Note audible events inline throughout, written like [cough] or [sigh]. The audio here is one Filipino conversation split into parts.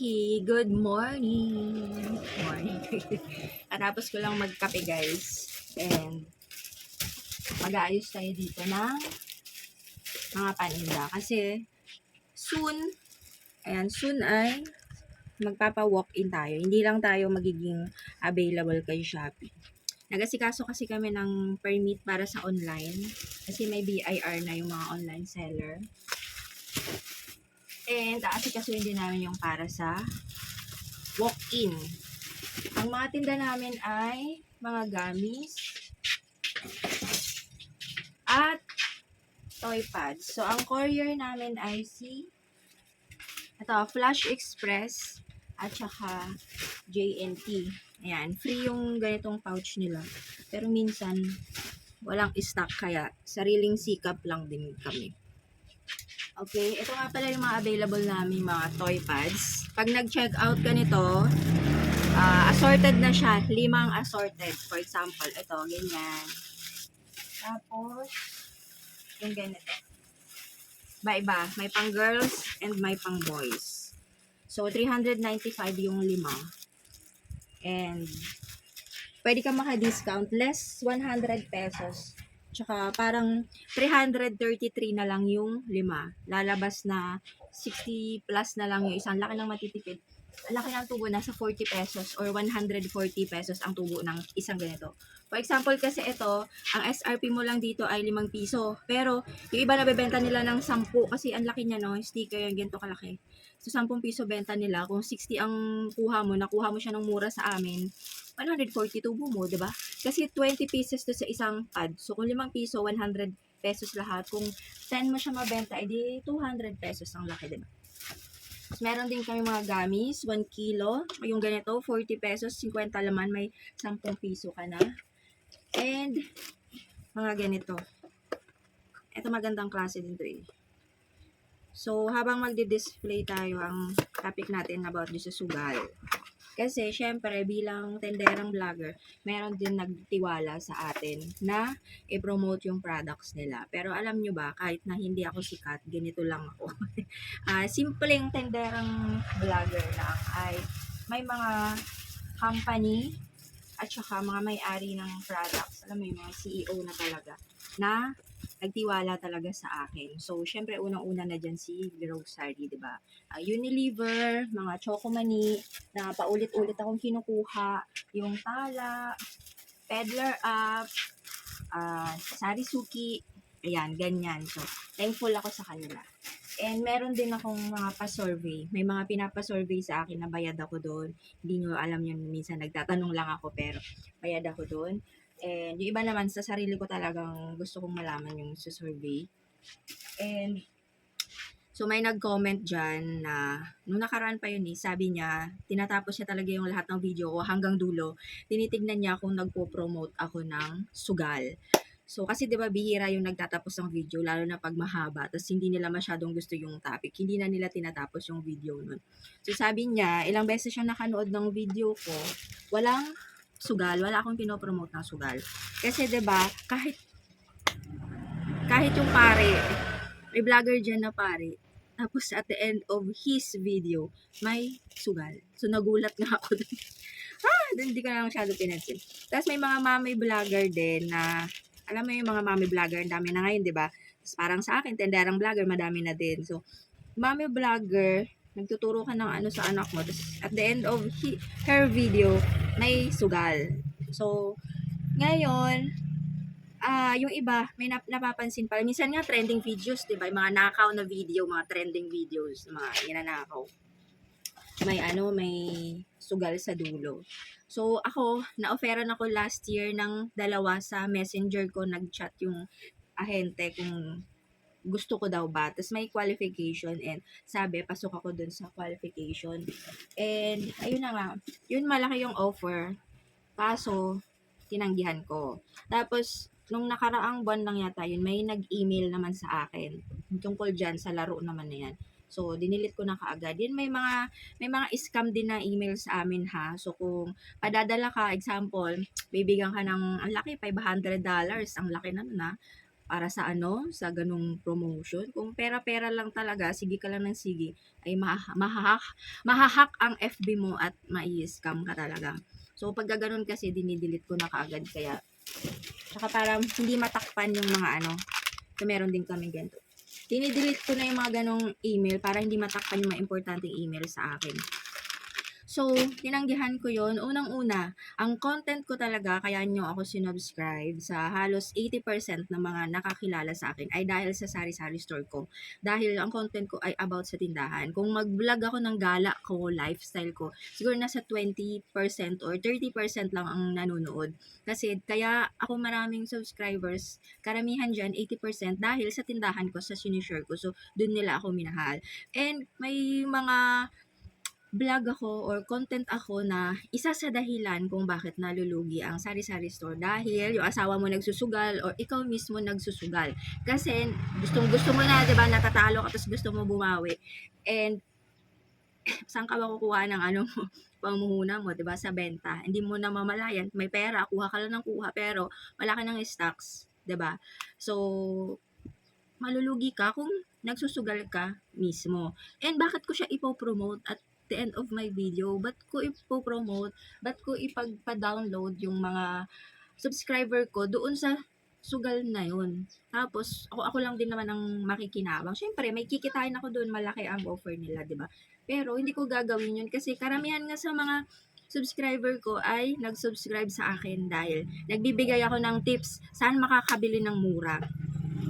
Okay, good morning. Morning. [laughs] Katapos ko lang magkape guys. And mag-aayos tayo dito ng mga paninda. Kasi soon, ayan, soon ay magpapa-walk-in tayo. Hindi lang tayo magiging available kay Shopee. Nagasikaso kasi kami ng permit para sa online. Kasi may BIR na yung mga online seller. And aasikasuhin din namin yung para sa walk-in. Ang mga tinda namin ay mga gamis at toy pads. So, ang courier namin ay si ito, Flash Express at saka JNT. Ayan, free yung ganitong pouch nila. Pero minsan, walang stock kaya sariling sikap lang din kami. Okay, ito nga pala yung mga available namin mga toy pads. Pag nag-check out ka nito, ah, assorted na siya. Limang assorted. For example, ito, ganyan. Tapos, yung ganito. Iba-iba. May pang girls and may pang boys. So, 395 yung lima. And, pwede ka maka-discount. Less 100 pesos. Tsaka parang 333 na lang yung lima. Lalabas na 60 plus na lang yung isang. Laki ng matitipid. Laki ng tubo, nasa 40 pesos or 140 pesos ang tubo ng isang ganito. For example kasi ito, ang SRP mo lang dito ay 5 piso. Pero yung iba nabebenta nila ng 10 kasi ang laki niya no, yung sticker yung ganito kalaki. So 10 piso benta nila. Kung 60 ang kuha mo, nakuha mo siya ng mura sa amin, 140 tubo mo, 'di ba? Kasi 20 pieces to sa isang pad. So, kung 5 piso, 100 pesos lahat. Kung 10 mo siya mabenta, edi 200 pesos ang laki, diba? Tapos, meron din kami mga gamis, 1 kilo. Yung ganito, 40 pesos, 50 laman, may 10 piso ka na. And, mga ganito. Ito magandang klase din to eh. So, habang magdi-display tayo, ang topic natin about sa sugal. Kasi, syempre, bilang tenderang vlogger, meron din nagtiwala sa atin na i-promote yung products nila. Pero alam nyo ba, kahit na hindi ako sikat, ganito lang ako. [laughs] Ah, simpleng tenderang vlogger lang ay may mga company at saka mga may-ari ng products. Alam mo yung mga CEO na talaga na nagtiwala talaga sa akin. So, syempre, unang-una na dyan si Grocery, di ba? Uh, Unilever, mga Chocomani, na paulit-ulit akong kinukuha. Yung Tala, Peddler Up, uh, Sarisuki, ayan, ganyan. So, thankful ako sa kanila. And meron din akong mga pa-survey. May mga pinapa-survey sa akin na bayad ako doon. Hindi nyo alam yun, minsan nagtatanong lang ako pero bayad ako doon. And yung iba naman sa sarili ko talagang gusto kong malaman yung survey. And so may nag-comment dyan na nung nakaraan pa yun eh, sabi niya, tinatapos niya talaga yung lahat ng video ko hanggang dulo. Tinitignan niya kung nagpo-promote ako ng sugal. So, kasi 'di ba bihira yung nagtatapos ng video lalo na pag mahaba, tapos hindi nila masyadong gusto yung topic. Hindi na nila tinatapos yung video nun. So, sabi niya, ilang beses siya nakanood ng video ko, walang sugal, wala akong pinopromote ng sugal. Kasi 'di ba, kahit kahit yung pare, may vlogger dyan na pare, tapos at the end of his video, may sugal. So, nagulat nga ako [laughs] ah, hindi ko na masyado pinansin. Tapos may mga mami vlogger din na, alam mo yung mga mami vlogger, ang dami na ngayon, di ba? Parang sa akin, tenderang vlogger, madami na din. So, mami vlogger, nagtuturo ka ng ano sa anak mo. Tapos, at the end of he, her video, may sugal. So, ngayon, ah yung iba, may nap- napapansin pa. Minsan nga trending videos, 'di ba? Yung mga nakaw na video, mga trending videos, mga inanakaw. May ano, may sugal sa dulo. So ako, na-offeran ako last year ng dalawa sa messenger ko, nag-chat yung ahente kung gusto ko daw ba. Tapos may qualification and sabi, pasok ako dun sa qualification. And ayun na nga, yun malaki yung offer. Kaso, tinanggihan ko. Tapos, nung nakaraang buwan lang yata yun, may nag-email naman sa akin tungkol dyan sa laro naman na yan. So, dinilit ko na kaagad. Din may mga may mga scam din na email sa amin ha. So, kung padadala ka, example, bibigyan ka ng, ang laki, $500, ang laki na na. Para sa ano, sa ganung promotion. Kung pera-pera lang talaga, sige ka lang ng sige, ay maha- mahahak, mahahak ang FB mo at mai-scam ka talaga. So, pag gano'n kasi, dinidelete ko na kaagad. Kaya, tsaka para hindi matakpan yung mga ano, so meron din kami ganito. Dinidelete ko na yung mga ganong email para hindi matakpan yung mga importanteng email sa akin. So, tinanggihan ko yon Unang-una, ang content ko talaga, kaya nyo ako sinubscribe sa halos 80% ng mga nakakilala sa akin ay dahil sa sari-sari store ko. Dahil ang content ko ay about sa tindahan. Kung mag-vlog ako ng gala ko, lifestyle ko, siguro nasa 20% or 30% lang ang nanonood. Kasi kaya ako maraming subscribers, karamihan dyan, 80% dahil sa tindahan ko, sa sinishare ko. So, dun nila ako minahal. And may mga vlog ako or content ako na isa sa dahilan kung bakit nalulugi ang sari-sari store dahil yung asawa mo nagsusugal or ikaw mismo nagsusugal. Kasi gustong gusto mo na, 'di ba, natatalo ka tapos gusto mo bumawi. And [coughs] saan ka makukuha ng ano mo, [laughs] pamuhuna mo, 'di ba, sa benta. Hindi mo na mamalayan, may pera, kuha ka lang ng kuha pero wala ka ng stocks, 'di ba? So malulugi ka kung nagsusugal ka mismo. And bakit ko siya ipopromote at the end of my video, ba't ko ipopromote, ba't ko ipagpa-download yung mga subscriber ko doon sa sugal na yun. Tapos, ako, ako lang din naman ang makikinabang. Siyempre, may kikitain ako doon, malaki ang offer nila, di ba? Pero, hindi ko gagawin yun kasi karamihan nga sa mga subscriber ko ay nag-subscribe sa akin dahil nagbibigay ako ng tips saan makakabili ng mura.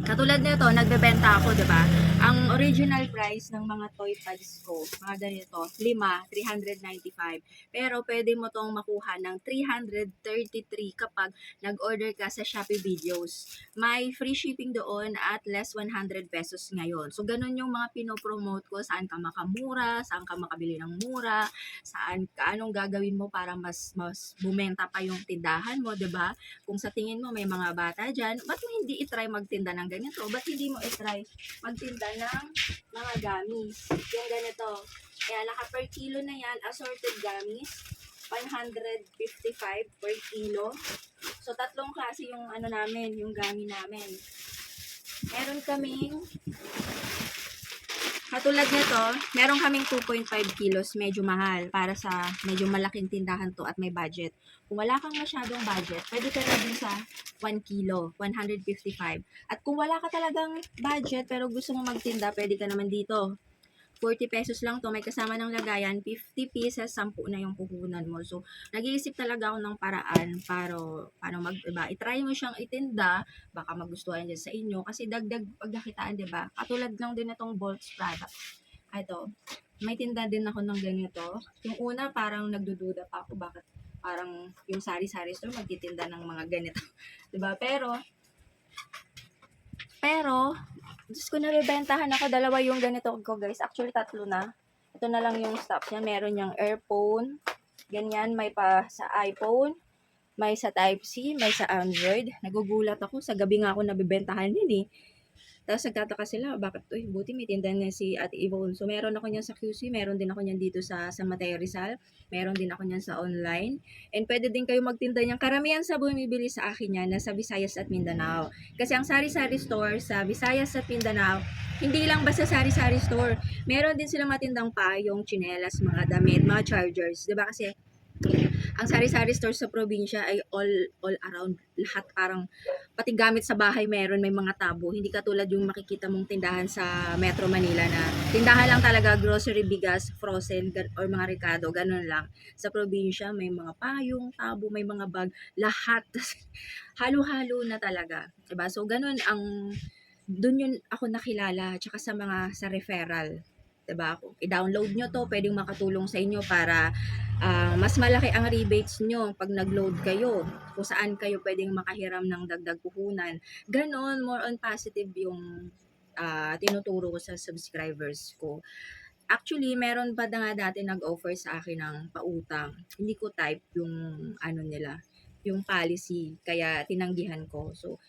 Katulad nito, nagbebenta ako, 'di ba? Ang original price ng mga toy pads ko, mga ganito, 5, 395. Pero pwede mo tong makuha ng 333 kapag nag-order ka sa Shopee Videos. May free shipping doon at less 100 pesos ngayon. So ganun yung mga pinopromote ko, saan ka makamura, saan ka makabili ng mura, saan ka anong gagawin mo para mas mas bumenta pa yung tindahan mo, 'di ba? Kung sa tingin mo may mga bata diyan, ba't mo hindi i-try magtinda ng ganito? Ba't hindi mo i-try magtinda ng mga gummies? Yung ganito. Kaya naka per kilo na yan, assorted gummies. 155 per kilo. So, tatlong klase yung ano namin, yung gummy namin. Meron kaming Katulad nito, meron kaming 2.5 kilos, medyo mahal para sa medyo malaking tindahan to at may budget. Kung wala kang masyadong budget, pwede ka na din sa 1 kilo, 155. At kung wala ka talagang budget pero gusto mo magtinda, pwede ka naman dito. 40 pesos lang to, may kasama ng lagayan, 50 pieces, 10 na yung puhunan mo. So, nag-iisip talaga ako ng paraan para paano mag, diba, itry mo siyang itinda, baka magustuhan din sa inyo, kasi dagdag pagkakitaan, diba? Katulad lang din itong Bolts product. Ito, may tinda din ako ng ganito. Yung una, parang nagdududa pa ako, bakit parang yung sari-sari store magtitinda ng mga ganito. [laughs] 'Di ba Pero, pero, Diyos ko, nabibentahan ako. Dalawa yung ganito ko, guys. Actually, tatlo na. Ito na lang yung stops niya. Meron yung earphone. Ganyan. May pa sa iPhone. May sa Type-C. May sa Android. Nagugulat ako. Sa gabi nga ako nabibentahan yun eh. Tapos nagtataka sila, bakit, uy, buti may tindahan niya si Ate Yvonne. So, meron ako niyan sa QC, meron din ako niyan dito sa San Mateo Rizal, meron din ako niyan sa online. And pwede din kayo magtinda niyan. Karamihan sa bumibili sa akin yan, nasa Visayas at Mindanao. Kasi ang sari-sari store sa Visayas at Mindanao, hindi lang basta sari-sari store. Meron din silang matindang payong, chinelas, mga damit, mga chargers. ba Kasi ang sari-sari store sa probinsya ay all all around. Lahat parang pati gamit sa bahay meron may mga tabo. Hindi katulad yung makikita mong tindahan sa Metro Manila na tindahan lang talaga grocery bigas frozen or mga ricado ganun lang. Sa probinsya may mga payong tabo may mga bag lahat. [laughs] Halo-halo na talaga diba? So ganun ang doon yun ako nakilala tsaka sa mga sa referral 'di ba? Kung i-download nyo to, pwedeng makatulong sa inyo para ah, mas malaki ang rebates nyo pag nag-load kayo. Kung saan kayo pwedeng makahiram ng dagdag puhunan. Ganon, more on positive yung ah, tinuturo ko sa subscribers ko. Actually, meron pa na nga dati nag-offer sa akin ng pautang. Hindi ko type yung ano nila, yung policy. Kaya tinanggihan ko. So,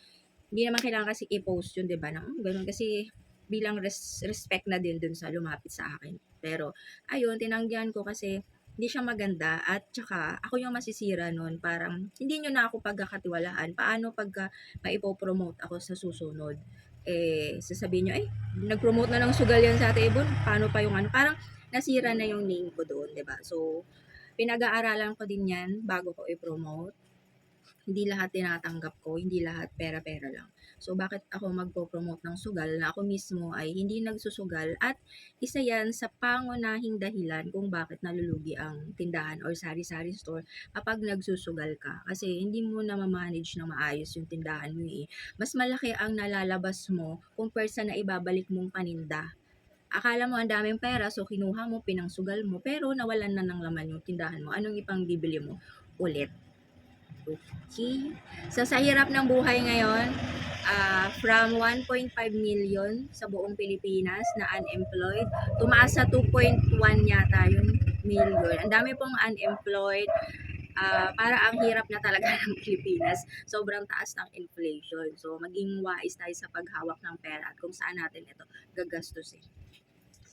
hindi naman kailangan kasi i-post yun, di ba? "Hmm, ganun kasi bilang res- respect na din dun sa lumapit sa akin. Pero, ayun, tinanggihan ko kasi hindi siya maganda at tsaka ako yung masisira nun. Parang hindi nyo na ako pagkakatiwalaan. Paano pagka maipopromote ako sa susunod? Eh, sasabihin nyo, eh, nag-promote na ng sugal yan sa Ate Ibon. Paano pa yung ano? Parang nasira na yung name ko doon, ba So, pinag-aaralan ko din yan bago ko i-promote. Hindi lahat tinatanggap ko, hindi lahat pera-pera lang. So, bakit ako magpo-promote ng sugal na ako mismo ay hindi nagsusugal at isa yan sa pangunahing dahilan kung bakit nalulugi ang tindahan or sari-sari store kapag nagsusugal ka. Kasi hindi mo na ma-manage na maayos yung tindahan mo eh. Mas malaki ang nalalabas mo compare sa na ibabalik mong paninda. Akala mo ang daming pera, so kinuha mo, pinangsugal mo, pero nawalan na ng laman yung tindahan mo. Anong ipang bibili mo? Ulit. Okay. So, sa hirap ng buhay ngayon, ah, from 1.5 million sa buong Pilipinas na unemployed, tumaas sa 2.1 yata yung million. Ang dami pong unemployed. Ah, para ang hirap na talaga [laughs] ng Pilipinas. Sobrang taas ng inflation. So, maging wise tayo sa paghawak ng pera at kung saan natin ito gagastusin.